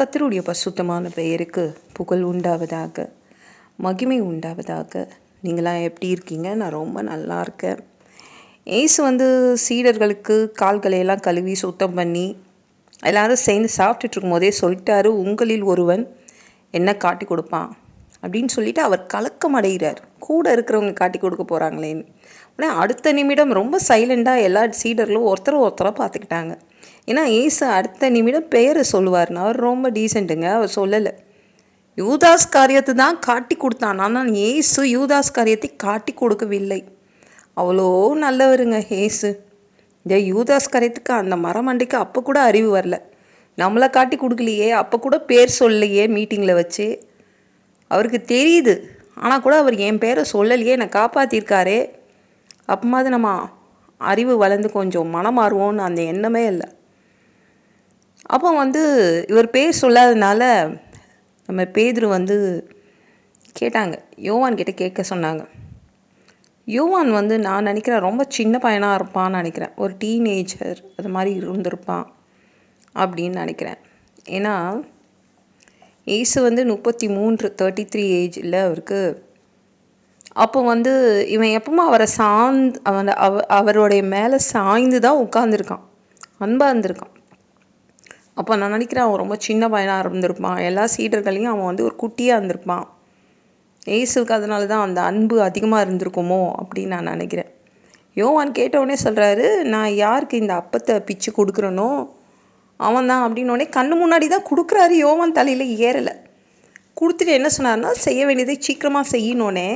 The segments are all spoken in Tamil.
கத்தருடைய பசுத்தமான பெயருக்கு புகழ் உண்டாவதாக மகிமை உண்டாவதாக. நீங்களாம் எப்படி இருக்கீங்க? நான் ரொம்ப நல்லா இருக்கேன். ஏசு வந்து சீடர்களுக்கு கால்களையெல்லாம் கழுவி சுத்தம் பண்ணி எல்லாரும் சேர்ந்து சாப்பிட்டுட்டு இருக்கும்போதே சொல்லிட்டாரு உங்களில் ஒருவன் என்ன காட்டி கொடுப்பான். அப்படின்னு சொல்லிட்டு அவர் கலக்கம் அடைகிறார். கூட இருக்கிறவங்க காட்டி கொடுக்க போகிறாங்களேன்னு உடனே அடுத்த நிமிடம் ரொம்ப சைலண்டாக எல்லா சீடர்களும் ஒருத்தரை ஒருத்தரை பார்த்துக்கிட்டாங்க. ஏன்னா ஏசு அடுத்த நிமிடம் பெயரை சொல்லுவார்னா அவர் ரொம்ப டீசெண்ட்டுங்க அவர் சொல்லலை. யூதாஸ் காரியத்தை தான் காட்டி கொடுத்தான். ஆனால் ஏசு யூதாஸ் காரியத்தை காட்டி கொடுக்கவில்லை. அவ்வளோ நல்லவருங்க ஏசு. இந்த யூதாஸ் காரியத்துக்கு அந்த மரமண்டைக்கு அப்போ கூட அறிவு வரல. நம்மளை காட்டி கொடுக்கலையே. அப்போ கூட பேர் சொல்லலையே மீட்டிங்கில் வச்சு. அவருக்கு தெரியுது. ஆனால் கூட அவர் என் பேரை சொல்லலையே. என்னை காப்பாற்றிருக்காரே அப்பமாவது நம்ம அறிவு வளர்ந்து கொஞ்சம் மனம் அந்த எண்ணமே இல்லை. அப்போ வந்து இவர் பேர் சொல்லாதனால நம்ம பேதுரு வந்து கேட்டாங்க. யோவான் கிட்ட கேட்க சொன்னாங்க. யோவான் வந்து நான் நினைக்கிறேன் ரொம்ப சின்ன பையனாக இருப்பான்னு நினைக்கிறேன். ஒரு டீனேஜர் அது மாதிரி இருந்திருப்பான் அப்படின்னு நினைக்கிறேன். ஏன்னா ஏசு வந்து முப்பத்தி மூன்று தேர்ட்டி த்ரீ ஏஜில் அவருக்கு அப்போ வந்து இவன் எப்பவுமே அவரை சார்ந்து அவன் அவ அவருடைய மேலே சாய்ந்து தான் உட்காந்துருக்கான் அன்பாக இருந்திருக்கான். அப்போ நான் நினைக்கிறேன் அவன் ரொம்ப சின்ன பையனாக இருந்திருப்பான். எல்லா சீடர்களையும் அவன் வந்து ஒரு குட்டியாக இருந்திருப்பான். ஏசுக்கு அதனால தான் அந்த அன்பு அதிகமாக இருந்திருக்குமோ அப்படின்னு நான் நினைக்கிறேன். யோவான் கேட்டவுடனே சொல்கிறாரு நான் யாருக்கு இந்த அப்பத்தை பிச்சு கொடுக்குறனோ அவன் தான் அப்படின்னோடனே கண்ணு முன்னாடி தான் கொடுக்குறாரு யோவான் தலையில் ஏறலை. கொடுத்துட்டு என்ன சொன்னார்னா செய்ய வேண்டியதை சீக்கிரமாக செய்யணுன்னே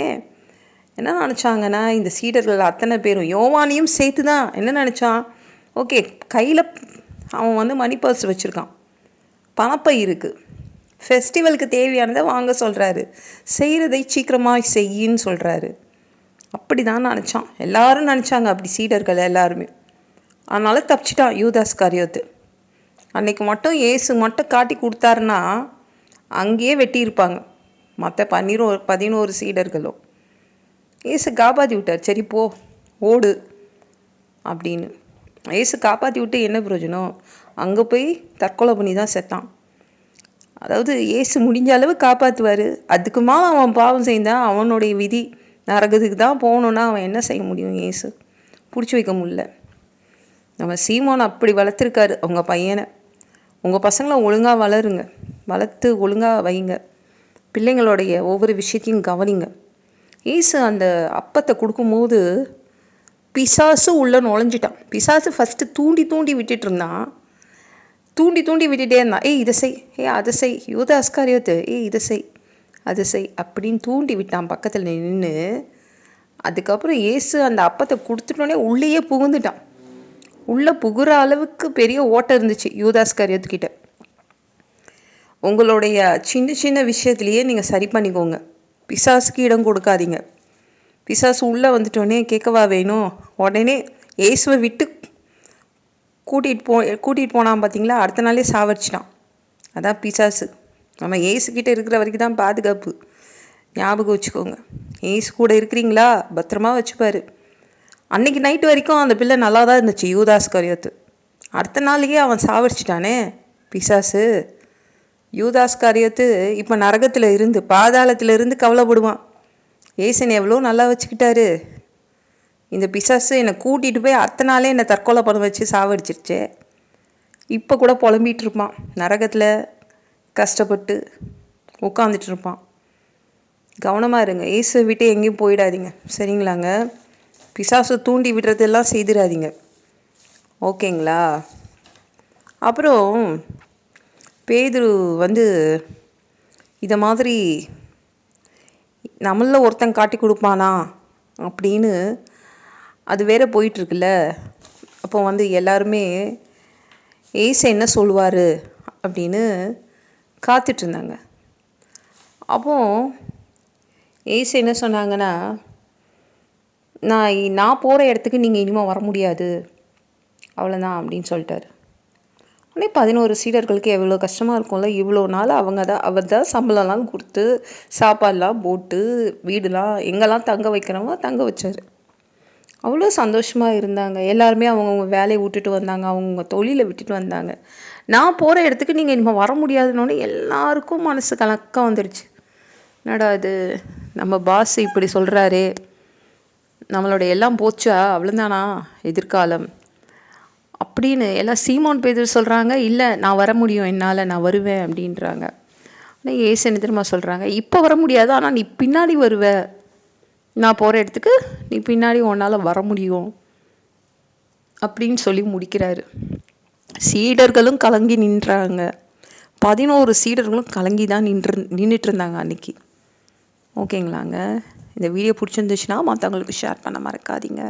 என்ன நினச்சாங்கன்னா இந்த சீடர்கள் அத்தனை பேரும் யோவானையும் சேர்த்து தான் என்ன நினச்சான்? ஓகே கையில் அவன் வந்து மணி பர்ஸ் வச்சுருக்கான். பணப்பை இருக்குது ஃபெஸ்டிவலுக்கு தேவையானதை வாங்க சொல்கிறாரு செய்கிறதை சீக்கிரமாக செய்யின்னு சொல்கிறாரு அப்படி தான் நினச்சான். எல்லாரும் நினச்சாங்க. அப்படி சீடர்கள் எல்லாருமே. அதனால் தப்பிச்சிட்டான் யூதாஸ் காரியத்து. அன்னைக்கு மட்டும் ஏசு மட்டும் காட்டி கொடுத்தாருன்னா அங்கேயே வெட்டியிருப்பாங்க. மற்ற பன்னிரோ பதினோரு சீடர்களும் ஏசு காபாதி விட்டார். சரி போ. ஓடு. அப்படின்னு. ஏசு காப்பாற்றி விட்டு என்ன பிரயோஜனம்? அங்கே போய் தற்கொலை பண்ணி தான் செத்தான். அதாவது ஏசு முடிஞ்ச அளவு காப்பாற்றுவார் அதுக்குமா அவன் பாவம் செய்தான் அவனுடைய விதி. நரகத்துக்கு தான் போகணுன்னா அவன் என்ன செய்ய முடியும் ஏசு பிடிச்சி வைக்க முடியல. நம்ம சீமான் அப்படி வளர்த்துருக்காரு அவங்க பையனை. உங்கள் பசங்களை ஒழுங்காக வளருங்க. வளர்த்து ஒழுங்காக வைங்க. பிள்ளைங்களுடைய ஒவ்வொரு விஷயத்தையும் கவனிங்க. ஏசு அந்த அப்பத்தை கொடுக்கும்போது பிசாசு உள்ளே நுழைஞ்சிட்டான். பிசாசு ஃபஸ்ட்டு தூண்டி தூண்டி விட்டுட்டு இருந்தான். தூண்டி தூண்டி விட்டுட்டே இருந்தான். ஏய் இதை செய். ஏய் அதை செய். யூத அஸ்காரியோத்து. ஏய் இதை செய். அதை செய். அப்படின்னு தூண்டி விட்டான். பக்கத்தில் நின்று அதுக்கப்புறம் ஏசு அந்த அப்பத்தை கொடுத்துட்டோன்னே உள்ளேயே புகுந்துட்டான். உள்ளே புகுற அளவுக்கு பெரிய ஓட்டம் இருந்துச்சு யூதாஸ்காரியத்துக்கிட்ட உங்களுடைய சின்ன சின்ன விஷயத்துலையே நீங்கள் சரி பண்ணிக்கோங்க. பிசாசுக்கு இடம் கொடுக்காதீங்க. பிசாசு உள்ளே வந்துட்டோடனே கேட்கவா வேணும்? உடனே ஏசுவை விட்டு கூட்டிகிட்டு போ கூட்டிகிட்டு போனான் பார்த்தீங்களா அடுத்த நாளே சாவடிச்சிட்டான். அதான் பிசாசு. நம்ம ஏசுக்கிட்ட இருக்கிற வரைக்கும் தான் பாதுகாப்பு. ஞாபகம் வச்சுக்கோங்க. ஏசு கூட இருக்கிறீங்களா? பத்திரமா வச்சுப்பார். அன்னைக்கு நைட்டு வரைக்கும் அந்த பிள்ளை நல்லா தான் இருந்துச்சு யூதாஸ் கரியத்து. அடுத்த நாளையே அவன் சாவடிச்சிட்டானே பிசாசு. யூதாஸ் காரியத்து இப்போ நரகத்தில் இருந்து பாதாளத்தில் இருந்து கவலைப்படுவான். ஏசன் எவ்வளோ நல்லா வச்சுக்கிட்டாரு. இந்த பிசாசு என்னை கூட்டிகிட்டு போய் அத்தனை நாளே என்னை தற்கொலை பண்ண வச்சு சாவடிச்சிருச்சு. இப்போ கூட புலம்பிகிட்டு இருப்பான். நரகத்தில் கஷ்டப்பட்டு உட்காந்துட்டு இருப்பான். கவனமாக இருங்க. ஏசு விட்டு எங்கேயும் போயிடாதீங்க. சரிங்களாங்க? பிசாசு தூண்டி விடுறதெல்லாம் செய்திடாதீங்க. ஓகேங்களா? அப்புறம் பேதுரு வந்து இதை மாதிரி நம்மளில் ஒருத்தன் காட்டி கொடுப்பானா? அப்படின்னு அது வேற போயிட்டுருக்குல்ல. அப்போ வந்து எல்லாருமே ஏசை என்ன சொல்லுவார்? அப்படின்னு காத்துட்ருந்தாங்க அப்போ ஏசு என்ன சொன்னாங்கன்னா நான் நான் போகிற இடத்துக்கு நீங்கள் இனிமேல் வர முடியாது. அவ்வளோதான் அப்படின்னு சொல்லிட்டாரு. உடனே பதினோரு சீடர்களுக்கு எவ்வளோ கஷ்டமாக இருக்கும்ல இவ்வளோ நாள் அவங்க தான் அவர் தான் சம்பளம்லாம் கொடுத்து சாப்பாடெலாம் போட்டு வீடுலாம் எங்கெல்லாம் தங்க வைக்கிறவங்க தங்க வச்சார். அவ்வளோ சந்தோஷமாக இருந்தாங்க. எல்லாருமே அவங்கவுங்க வேலையை விட்டுட்டு வந்தாங்க அவங்கவுங்க தொழிலை விட்டுட்டு வந்தாங்க. நான் போகிற இடத்துக்கு நீங்கள் இனிமேல் வர முடியாதுன்னொன்னே எல்லாருக்கும் மனசு கலக்கம் வந்துடுச்சு என்னடா இது? நம்ம பாஸ் இப்படி சொல்கிறாரே நம்மளோட எல்லாம் போச்சா? அவ்வளோதானா எதிர்காலம். அப்படின்னு எல்லாம் சீமோன் பேதர் சொல்கிறாங்க இல்லை நான் வர முடியும் என்னால் நான் வருவேன் அப்படின்றாங்க. ஆனால் ஏசு என்ன சொல்கிறாங்க இப்போ வர முடியாது ஆனால் நீ பின்னாடி வருவ. நான் போகிற இடத்துக்கு நீ பின்னாடி உன்னால் வர முடியும் அப்படின்னு சொல்லி முடிக்கிறாரு. சீடர்களும் கலங்கி நின்றாங்க. பதினோரு சீடர்களும் கலங்கி தான் நின்று நின்றுட்டு இருந்தாங்க அன்னைக்கு. ஓகேங்களாங்க? இந்த வீடியோ பிடிச்சிருந்துச்சுன்னா மற்றவங்களுக்கு ஷேர் பண்ண மறக்காதீங்க.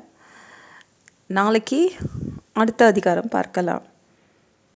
நாளைக்கு அடுத்த அதிகாரம் பார்க்கலாம்.